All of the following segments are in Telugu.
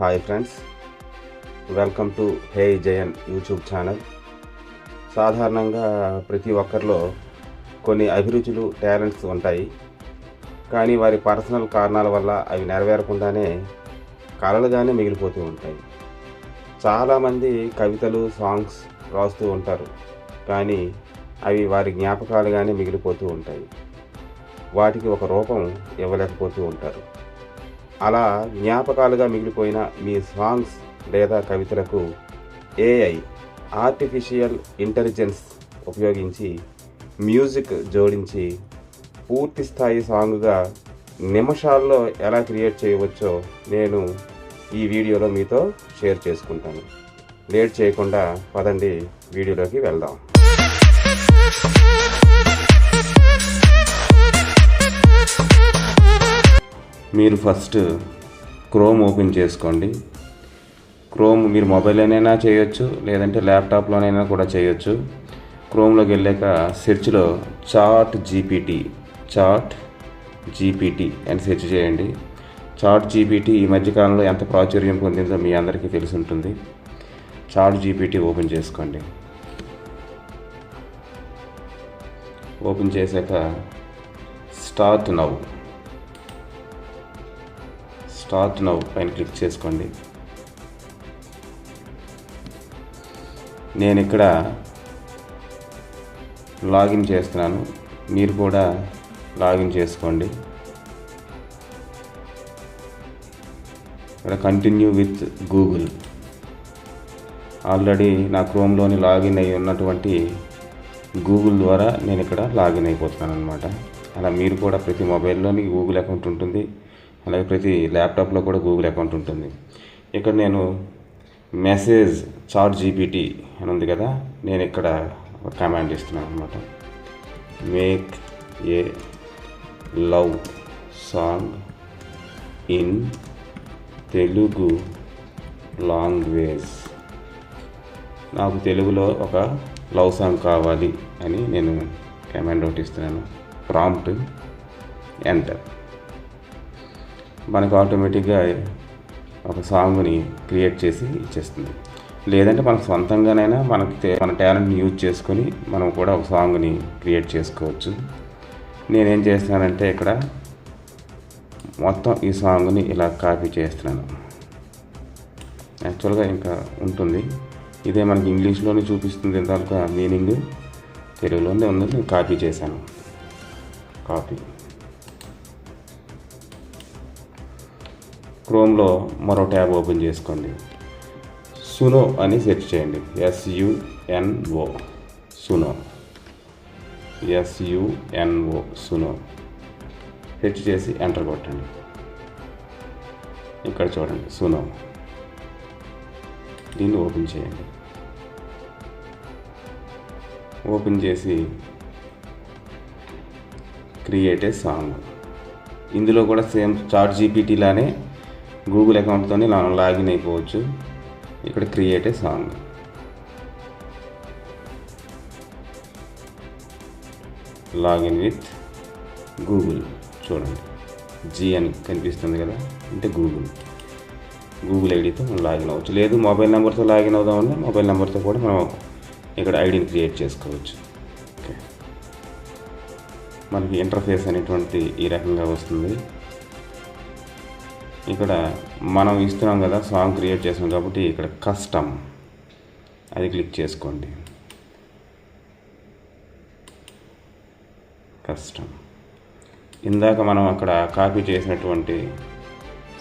Hi friends welcome to hey Jayan YouTube channel సాధారణంగా ప్రతి ఒక్కరిలో కొన్ని అభిరుచులు టాలెంట్స్ ఉంటాయి. కానీ వారి పర్సనల్ కారణాల వల్ల అవి నెరవేరకుండానే కళలుగానే మిగిలిపోతూ ఉంటాయి. చాలామంది కవితలు సాంగ్స్ రాస్తూ ఉంటారు. కానీ అవి వారి జ్ఞాపకాలుగానే మిగిలిపోతూ ఉంటాయి. వాటికి ఒక రూపం ఇవ్వలేకపోతూ ఉంటారు. అలా జ్ఞాపకాలుగా మిగిలిపోయిన మీ సాంగ్స్ లేదా కవితలకు ఏఐ ఆర్టిఫిషియల్ ఇంటెలిజెన్స్ ఉపయోగించి మ్యూజిక్ జోడించి పూర్తి స్థాయి సాంగ్గా నిమిషాల్లో ఎలా క్రియేట్ చేయవచ్చో నేను ఈ వీడియోలో మీతో షేర్ చేసుకుంటాను. లేట్ చేయకుండా పదండి వీడియోలోకి వెళ్దాం. మీరు ఫస్ట్ క్రోమ్ ఓపెన్ చేసుకోండి. క్రోమ్ మీరు మొబైల్లోనైనా చేయొచ్చు లేదంటే ల్యాప్టాప్లోనైనా కూడా చేయొచ్చు. క్రోమ్లోకి వెళ్ళాక సెర్చ్లో చాట్ జీపీటీ చాట్ జీపీటీ అని సెర్చ్ చేయండి. చాట్ జీపీటీ ఈ మధ్యకాలంలో ఎంత ప్రాచుర్యం పొందిందో మీ అందరికీ తెలిసి ఉంటుంది. చాట్ జీపీటీ ఓపెన్ చేసుకోండి. ఓపెన్ చేశాక స్టార్ట్ నవ్వు స్టార్ట్ నవ్ పైన క్లిక్ చేసుకోండి. నేను ఇక్కడ లాగిన్ చేస్తున్నాను. మీరు కూడా లాగిన్ చేసుకోండి. ఇక్కడ కంటిన్యూ విత్ గూగుల్. ఆల్రెడీ నా క్రోమ్లోని లాగిన్ అయి ఉన్నటువంటి గూగుల్ ద్వారా నేను ఇక్కడ లాగిన్ అయిపోతున్నాను అనమాట అలా మీరు కూడా ప్రతి మొబైల్లోని గూగుల్ అకౌంట్ ఉంటుంది. అలాగే ప్రతి ల్యాప్టాప్లో కూడా గూగుల్ అకౌంట్ ఉంటుంది. ఇక్కడ నేను మెసేజ్ చాట్ జీపీటీ అని ఉంది కదా నేను ఇక్కడ ఒక కమాండ్ ఇస్తున్నాను అనమాట make a love song in Telugu language. నాకు తెలుగులో ఒక లవ్ సాంగ్ కావాలి అని నేను కమాండ్ ఒకటి ఇస్తున్నాను. Prompt enter. మనకు ఆటోమేటిక్గా ఒక సాంగ్ని క్రియేట్ చేసి ఇచ్చేస్తుంది. లేదంటే మనకు సొంతంగానైనా మనకి మన టాలెంట్ని యూజ్ చేసుకొని మనం కూడా ఒక సాంగ్ని క్రియేట్ చేసుకోవచ్చు. నేనేం చేస్తున్నానంటే ఇక్కడ మొత్తం ఈ సాంగ్ని ఇలా కాపీ చేస్తున్నాను. యాక్చువల్గా ఇంకా ఉంటుంది. ఇదే మనకి ఇంగ్లీష్లోనే చూపిస్తుంది ఇంతవరకు మీనింగ్ తెలుగులోనే ఉంది నేను కాపీ చేశాను. కాపీ క్రోమ్లో మరో ట్యాబ్ ఓపెన్ చేసుకోండి. సునో అని సెర్చ్ చేయండి. ఎస్యుఎన్ఓ సునో ఎస్యుఎన్ఓ సునో సెర్చ్ చేసి ఎంటర్ కొట్టండి. ఇక్కడ చూడండి. సునో దీన్ని ఓపెన్ చేయండి. ఓపెన్ చేసి క్రియేట్ ఏ సాంగ్ ఇందులో కూడా సేమ్ చాట్ జీపీటీలానే గూగుల్ అకౌంట్తోనే మనం లాగిన్ అయిపోవచ్చు. ఇక్కడ create a song login with Google చూడండి. జీ అని కనిపిస్తుంది కదా? అంటే గూగుల్ గూగుల్ ఐడితో మనం లాగిన్ అవ్వచ్చు. లేదు మొబైల్ నెంబర్తో లాగిన్ అవుదామని మొబైల్ నెంబర్తో కూడా మనం ఇక్కడ ఐడిని క్రియేట్ చేసుకోవచ్చు. ఓకే మనకి ఇంటర్ఫేస్ అనేటువంటి ఈ రకంగా వస్తుంది. ఇక్కడ మనం ఇస్తున్నాం కదా సాంగ్ క్రియేట్ చేసాం కాబట్టి ఇక్కడ కస్టమ్ అది క్లిక్ చేసుకోండి. కస్టమ్ ఇందాక మనం అక్కడ కాపీ చేసినటువంటి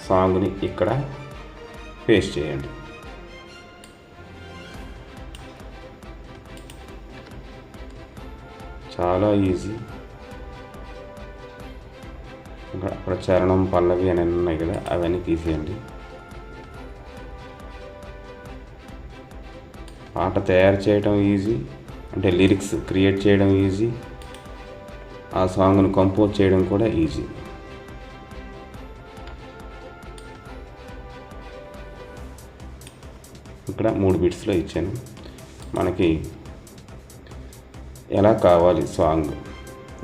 సాంగ్ని ఇక్కడ పేస్ట్ చేయండి. చాలా ఈజీ. ఇంకా అక్కడ చరణం పల్లవి అని ఉన్నాయి కదా అవన్నీ తీసేయండి. పాట తయారు చేయడం ఈజీ అంటే లిరిక్స్ క్రియేట్ చేయడం ఈజీ ఆ సాంగ్ను కంపోజ్ చేయడం కూడా ఈజీ. ఇక్కడ మూడు బిట్స్లో ఇచ్చాను. మనకి ఎలా కావాలి సాంగ్?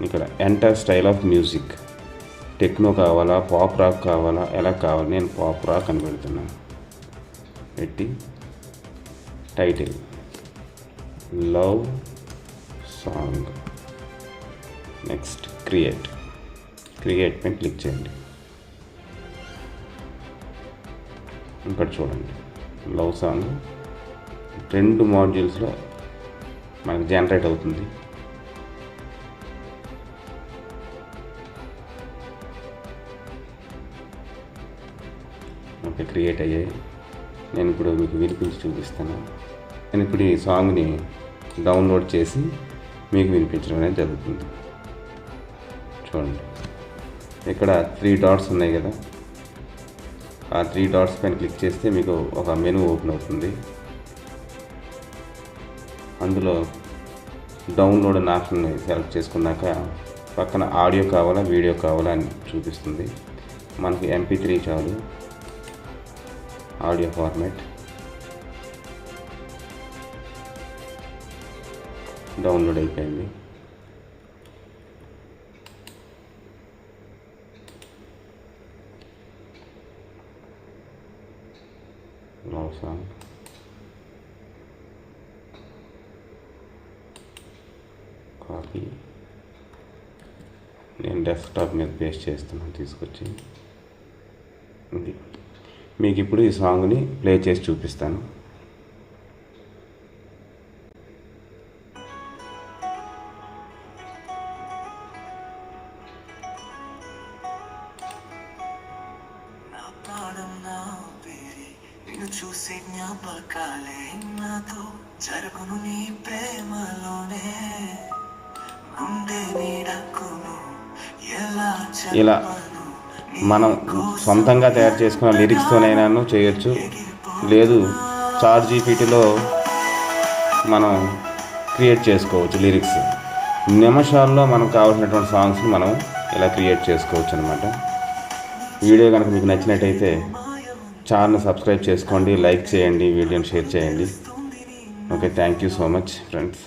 ఇక్కడ enter style of music techno కావాలా పాప్ రాక్ కావాలా ఎలా కావాలి నేను పాప్ రాక్ అని పెడుతున్నాను. పెట్టి title. Love song. Next create. Create పైన క్లిక్ చేయండి. ఇక్కడ చూడండి. Love song. రెండు మాడ్యూల్స్లో మనకి జనరేట్ అవుతుంది. ఓకే క్రియేట్ అయ్యాయి. నేను ఇప్పుడు మీకు వినిపించి చూపిస్తాను. నేను ఇప్పుడు ఈ సాంగ్ని డౌన్లోడ్ చేసి మీకు వినిపించడం అనేది జరుగుతుంది. చూడండి. ఇక్కడ త్రీ డాట్స్ ఉన్నాయి కదా. ఆ త్రీ డాట్స్ పైన క్లిక్ చేస్తే మీకు ఒక మెనూ ఓపెన్ అవుతుంది. అందులో డౌన్లోడ్ అనే ఆప్షన్ని సెలెక్ట్ చేసుకున్నాక పక్కన ఆడియో కావాలా వీడియో కావాలా అని చూపిస్తుంది. మనకి ఎంపీ త్రీ చాలు. Audio format. డౌన్లోడ్ అయిపోయింది. లవ్ సాంగ్ కాపీ నేను డెస్క్టాప్ మీద పేస్ట్ చేస్తున్నాను తీసుకొచ్చి. ఇది మీకు ఇప్పుడు ఈ సాంగ్ని ప్లే చేసి చూపిస్తాను. చూసే జ్ఞాపకాలే నాతో. జరుగును నీ ప్రేమలోనే గుండె నీడకును ఎలా ఇలా మనం సొంతంగా తయారు చేసుకున్న లిరిక్స్తోనైనాను చేయొచ్చు. లేదు చార్ జీపీటీలో మనం క్రియేట్ చేసుకోవచ్చు లిరిక్స్ నిమిషాల్లో మనకు కావాల్సినటువంటి సాంగ్స్ని మనం ఇలా క్రియేట్ చేసుకోవచ్చు అనమాట వీడియో కనుక మీకు నచ్చినట్టయితే ఛానల్ సబ్స్క్రైబ్ చేసుకోండి లైక్ చేయండి వీడియోని షేర్ చేయండి. Okay thank you so much friends